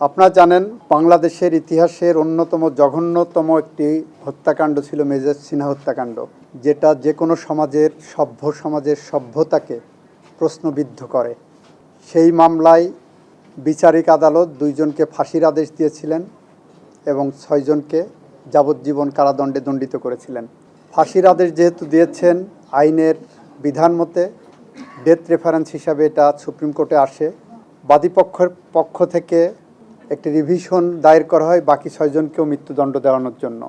আপনারা জানেন, বাংলাদেশের ইতিহাসের অন্যতম জঘন্যতম একটি হত্যাকাণ্ড ছিল মেজর সিনহা হত্যাকাণ্ড, যেটা যে কোনো সমাজের, সভ্য সমাজের সভ্যতাকে প্রশ্নবিদ্ধ করে। সেই মামলায় বিচারিক আদালত দুইজনকে ফাঁসির আদেশ দিয়েছিলেন এবং ছয়জনকে যাবজ্জীবন কারাদণ্ডে দণ্ডিত করেছিলেন। ফাঁসির আদেশ যেহেতু দিয়েছেন, আইনের বিধান মতে ডেথ রেফারেন্স হিসাবে এটা সুপ্রিম কোর্টে আসে। বাদীপক্ষের পক্ষ থেকে একটি রিভিশন দায়ের করা হয়, বাকি ছয়জনকেও মৃত্যুদণ্ড দেওয়ানোর জন্য।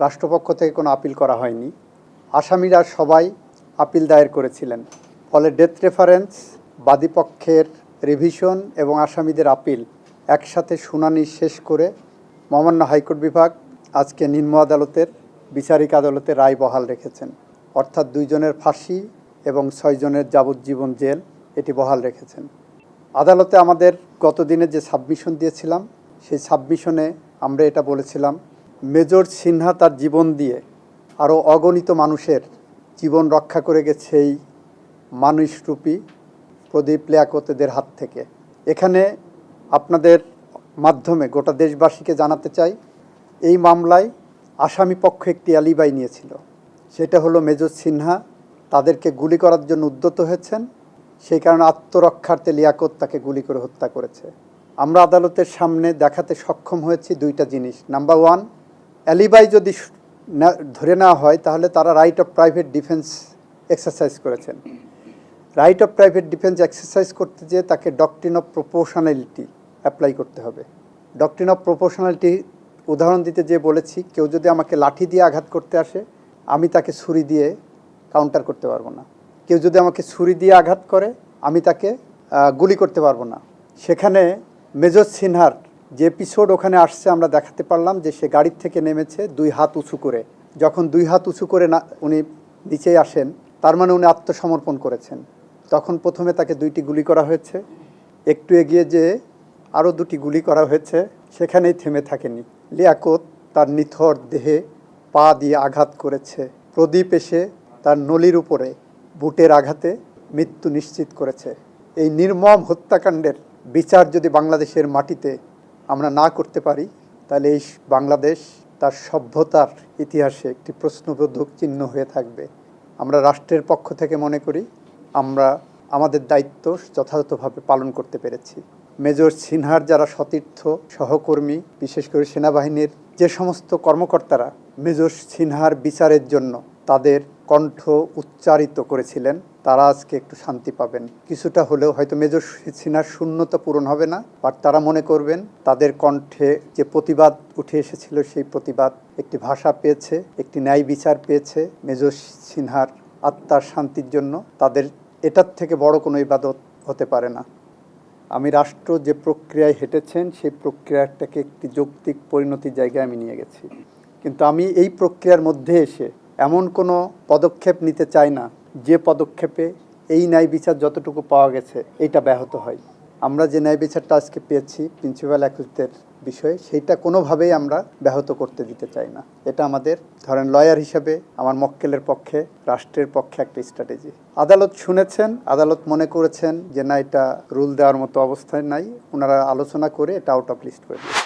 রাষ্ট্রপক্ষ থেকে কোনো আপিল করা হয়নি। আসামিরা সবাই আপিল দায়ের করেছিলেন। ফলে ডেথ রেফারেন্স বাদীপক্ষের রিভিশন এবং আসামিদের আপিল একসাথে শুনানি শেষ করে মহামান্য হাইকোর্ট বিভাগ আজকে নিম্ন আদালতের বিচারিক আদালতে রায় বহাল রেখেছেন। অর্থাৎ দুইজনের ফাঁসি এবং ছয়জনের যাবজ্জীবন জেল এটি বহাল রেখেছেন। আদালতে আমাদের গত দিনে যে সাবমিশন দিয়েছিলাম, সেই সাবমিশনে আমরা এটা বলেছিলাম, মেজর সিনহা তার জীবন দিয়ে আরও অগণিত মানুষের জীবন রক্ষা করে গেছে এই মানুষরূপী প্রদীপ লিয়াকতদের হাত থেকে। এখানে আপনাদের মাধ্যমে গোটা দেশবাসীকে জানাতে চাই, এই মামলায় আসামি পক্ষ একটি অ্যালিবাই নিয়েছিল। সেটা হলো মেজর সিনহা, তাদেরকে গুলি করার জন্য উদ্যত হয়েছেন সেই কারণে আত্মরক্ষার্থে লিয়াকত তাকে গুলি করে হত্যা করেছে। আমরা আদালতের সামনে দেখাতে সক্ষম হয়েছি দুইটা জিনিস। নাম্বার ওয়ান অ্যালিবাই যদি ধরে নেওয়া হয়, তাহলে তারা right of private defence exercise করেছেন। Right of private defence exercise করতে যেয়ে তাকে ডকট্রিন অফ প্রপোর্শনালিটি অ্যাপ্লাই করতে হবে। ডকট্রিন অফ প্রপোর্শনালিটি উদাহরণ দিতে যে বলেছি, কেউ যদি আমাকে লাঠি দিয়ে আঘাত করতে আসে, আমি তাকে ছুরি দিয়ে কাউন্টার করতে পারব না। কেউ যদি আমাকে ছুরি দিয়ে আঘাত করে, আমি তাকে গুলি করতে পারব না। সেখানে মেজর সিনহার যে এপিসোড ওখানে আসছে, আমরা দেখাতে পারলাম যে সে গাড়ির থেকে নেমেছে দুই হাত উঁচু করে। যখন দুই হাত উঁচু করে না, উনি নিচে আসেন, তার মানে উনি আত্মসমর্পণ করেছেন। তখন প্রথমে তাকে দুইটি গুলি করা হয়েছে। একটু এগিয়ে যেয়ে আরও দুটি গুলি করা হয়েছে। সেখানেই থেমে থাকেনি। লিয়াকত তার নিথর দেহে পা দিয়ে আঘাত করেছে। প্রদীপ এসে তার নলির উপরে বুটের আঘাতে মৃত্যু নিশ্চিত করেছে। এই নির্মম হত্যাকাণ্ডের বিচার যদি বাংলাদেশের মাটিতে আমরা না করতে পারি, তাহলে এই বাংলাদেশ তার সভ্যতার ইতিহাসে একটি প্রশ্নবোধক চিহ্ন হয়ে থাকবে। আমরা রাষ্ট্রের পক্ষ থেকে মনে করি, আমরা আমাদের দায়িত্ব যথাযথভাবে পালন করতে পেরেছি। মেজর সিনহার যারা সতীর্থ সহকর্মী, বিশেষ করে সেনাবাহিনীর যে সমস্ত কর্মকর্তারা, মেজর সিনহার বিচারের জন্য তাদের কণ্ঠ উচ্চারিত করেছিলেন, তারা আজকে একটু শান্তি পাবেন। কিছুটা হলেও হয়তো মেজর সিনহার শূন্যতা পূরণ হবে না, বাট তারা মনে করবেন তাদের কণ্ঠে যে প্রতিবাদ উঠে এসেছিল, সেই প্রতিবাদ একটি ভাষা পেয়েছে, একটি ন্যায় বিচার পেয়েছে মেজর সিনহার আত্মার শান্তির জন্য। তাদের এটার থেকে বড় কোনো ইবাদত হতে পারে না। আমি রাষ্ট্র যে প্রক্রিয়ায় হেঁটেছেন, সেই প্রক্রিয়াটাকে একটি যৌক্তিক পরিণতির জায়গায় আমি নিয়ে গেছি। কিন্তু আমি এই প্রক্রিয়ার মধ্যে এসে এমন কোনো পদক্ষেপ নিতে চাই না। যে পদক্ষেপে এই ন্যায় বিচার যতটুকু পাওয়া গেছে এটা ব্যাহত হয়। আমরা যে ন্যায় বিচারটা আজকে পেয়েছি প্রিন্সিপাল অ্যাকুজদের বিষয়ে, সেইটা কোনোভাবেই আমরা ব্যাহত করতে দিতে চাই না। এটা আমাদের, ধরেন, লয়ার হিসেবে আমার মক্কেলের পক্ষে, রাষ্ট্রের পক্ষে একটা স্ট্র্যাটেজি। আদালত শুনেছেন, আদালত মনে করেছেন যে না, এটা রুল দেওয়ার মতো অবস্থায় নাই। ওনারা আলোচনা করে এটা আউট অফ লিস্ট করে